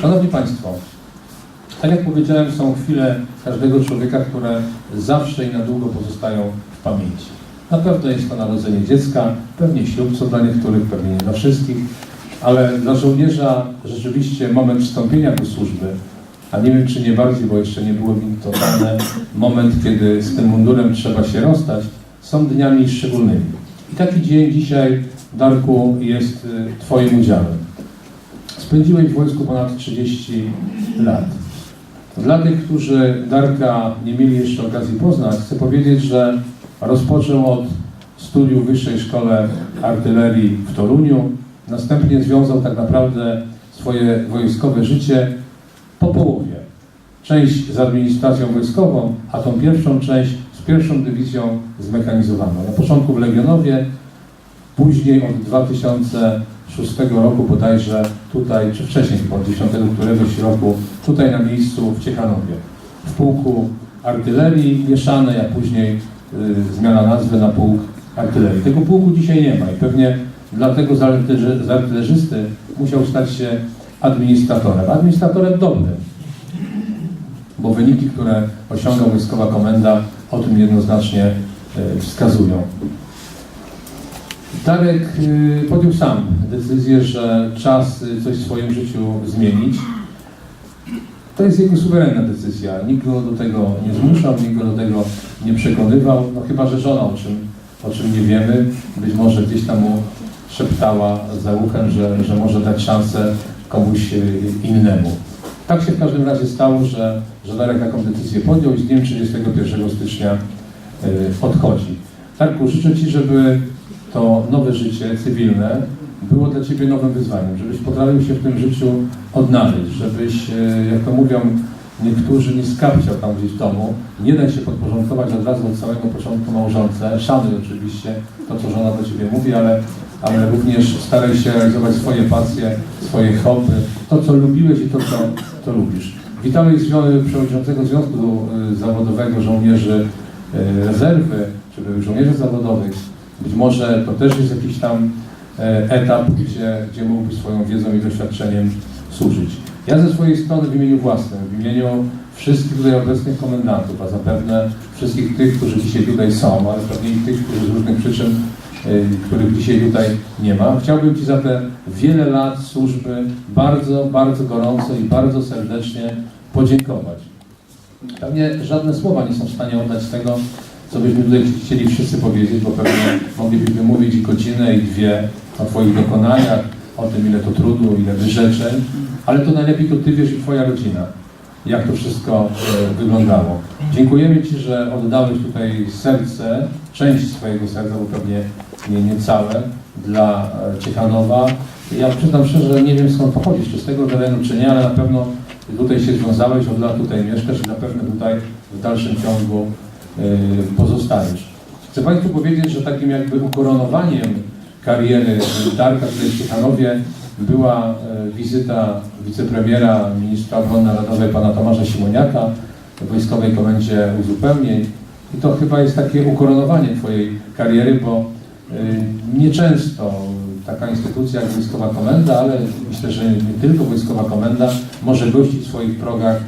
Szanowni Państwo, tak jak powiedziałem, są chwile każdego człowieka, które zawsze i na długo pozostają w pamięci. Na pewno jest to narodzenie dziecka, pewnie ślub, co dla niektórych, pewnie nie dla wszystkich, ale dla żołnierza rzeczywiście moment wstąpienia do służby, a nie wiem czy nie bardziej, bo jeszcze nie było mi to dane, moment, kiedy z tym mundurem trzeba się rozstać, są dniami szczególnymi. I taki dzień dzisiaj, Darku, jest y, Twoim udziałem. Spędziłeś w wojsku ponad 30 lat. Dla tych, którzy Darka nie mieli jeszcze okazji poznać, chcę powiedzieć, że rozpoczął od studiów w Wyższej Szkole Artylerii w Toruniu. Następnie związał tak naprawdę swoje wojskowe życie po połowie. Część z administracją wojskową, a tą pierwszą część z pierwszą dywizją zmechanizowaną. Na początku w Legionowie, później od 2006 roku bodajże tutaj, czy wcześniej chyba od 10 któregoś roku, tutaj na miejscu w Ciechanowie. W pułku artylerii mieszanej, a później y, zmiana nazwy na pułk artylerii. Tego pułku dzisiaj nie ma i pewnie dlatego z, artylerzy, z artylerzysty musiał stać się administratorem. Administratorem dobrym, bo wyniki, które osiąga wojskowa komenda, o tym jednoznacznie y, wskazują. Darek y, podjął sam decyzję, że czas y, coś w swoim życiu zmienić. To jest jego suwerenna decyzja. Nikt go do tego nie zmuszał, nikt go do tego nie przekonywał, no chyba, że żona, o czym, o czym nie wiemy, być może gdzieś tam mu szeptała za uchem, że, że może dać szansę komuś y, innemu. Tak się w każdym razie stało, że, że Darek taką decyzję podjął i z dniem 31 stycznia odchodzi. Darku, życzę Ci, żeby to nowe życie cywilne było dla Ciebie nowym wyzwaniem, żebyś potrafił się w tym życiu odnaleźć, żebyś, e, jak to mówią niektórzy, nie skapciał tam gdzieś w domu, nie daj się podporządkować od razu od samego początku małżonce, szanuj oczywiście to, co żona do Ciebie mówi, ale, ale również staraj się realizować swoje pasje, swoje hobby, to, co lubiłeś i to, co, co lubisz. Witamy przewodniczącego Związku e, Zawodowego Żołnierzy e, Rezerwy, czy byłych żołnierzy zawodowych, być może to też jest jakiś tam e, etap, gdzie, gdzie mógłby swoją wiedzą i doświadczeniem służyć. Ja ze swojej strony w imieniu własnym, w imieniu wszystkich tutaj obecnych komendantów, a zapewne wszystkich tych, którzy dzisiaj tutaj są, ale pewnie i tych, którzy z różnych przyczyn, e, których dzisiaj tutaj nie ma, chciałbym Ci za te wiele lat służby bardzo, bardzo gorąco i bardzo serdecznie podziękować. Pewnie żadne słowa nie są w stanie oddać tego, co byśmy tutaj chcieli wszyscy powiedzieć, bo pewnie moglibyśmy mówić i godzinę, i dwie o Twoich dokonaniach, o tym, ile to trudu, ile wyrzeczeń, ale to najlepiej to Ty wiesz i Twoja rodzina, jak to wszystko e, wyglądało. Dziękujemy Ci, że oddałeś tutaj serce, część swojego serca, bo pewnie nie, nie całe, dla e, Ciechanowa. Ja przyznam szczerze, że nie wiem skąd pochodzisz, czy z tego terenu, czy nie, ale na pewno tutaj się związałeś, od lat tutaj mieszkasz i na pewno tutaj w dalszym ciągu y, pozostaniesz. Chcę Państwu powiedzieć, że takim jakby ukoronowaniem kariery Darka w Ciechanowie była y, wizyta wicepremiera, ministra obrony narodowej pana Tomasza Simoniaka w Wojskowej Komendzie Uzupełnień. I to chyba jest takie ukoronowanie Twojej kariery, bo y, nieczęsto taka instytucja jak Wojskowa Komenda, ale myślę, że nie tylko Wojskowa Komenda może gościć w swoich progach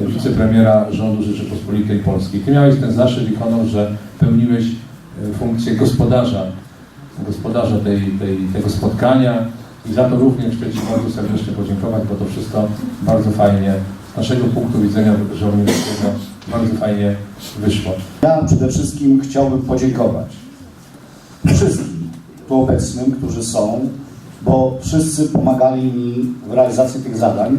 wicepremiera rządu Rzeczypospolitej Polskiej. Ty miałeś ten zaszczyt i honor, że pełniłeś e, funkcję gospodarza, gospodarza tej, tej, tego spotkania i za to również chcę Ci bardzo serdecznie podziękować, bo to wszystko bardzo fajnie, z naszego punktu widzenia żołnierskiego, bardzo fajnie wyszło. Ja przede wszystkim chciałbym podziękować wszystkim tu obecnym, którzy są, bo wszyscy pomagali mi w realizacji tych zadań,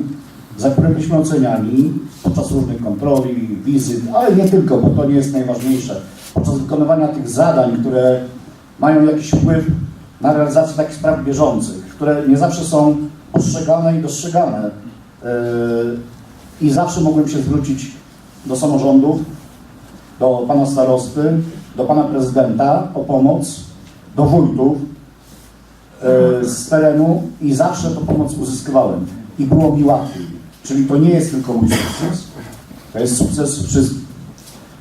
za które byliśmy oceniani podczas różnych kontroli, wizyt, ale nie tylko, bo to nie jest najważniejsze. Podczas wykonywania tych zadań, które mają jakiś wpływ na realizację takich spraw bieżących, które nie zawsze są postrzegane i dostrzegane. Yy, I zawsze mogłem się zwrócić do samorządów, do pana starosty, do pana prezydenta o pomoc, do wójtów e, z terenu i zawsze tę pomoc uzyskiwałem i było mi łatwiej. Czyli to nie jest tylko mój sukces, to jest sukces wszystkich.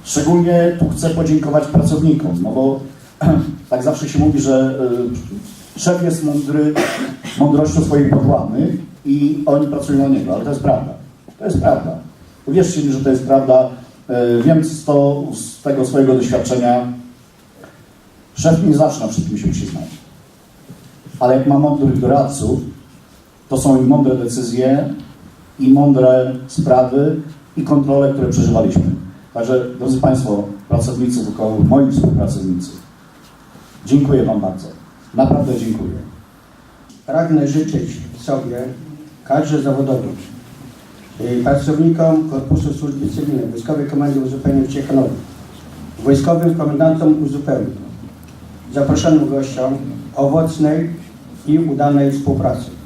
Szczególnie tu chcę podziękować pracownikom, no bo tak zawsze się mówi, że e, szef jest mądry mądrością swoich podwładnych i oni pracują na niego, ale to jest prawda. To jest prawda. Uwierzcie mi, że to jest prawda. E, Wiem z, to, z tego swojego doświadczenia. Szef nie zawsze na wszystkim się musi znać. Ale jak ma mądrych doradców, to są i mądre decyzje, i mądre sprawy, i kontrole, które przeżywaliśmy. Także, drodzy Państwo, pracownicy wokoło, moi współpracownicy, dziękuję Wam bardzo. Naprawdę dziękuję. Pragnę życzyć sobie, kadrze zawodowej, y, pracownikom Korpusu Służby Cywilnej, Wojskowej Komendy Uzupełnień w Ciechanowie, wojskowym komendantom uzupełnień, zaproszonym gościom owocnej i udanej współpracy.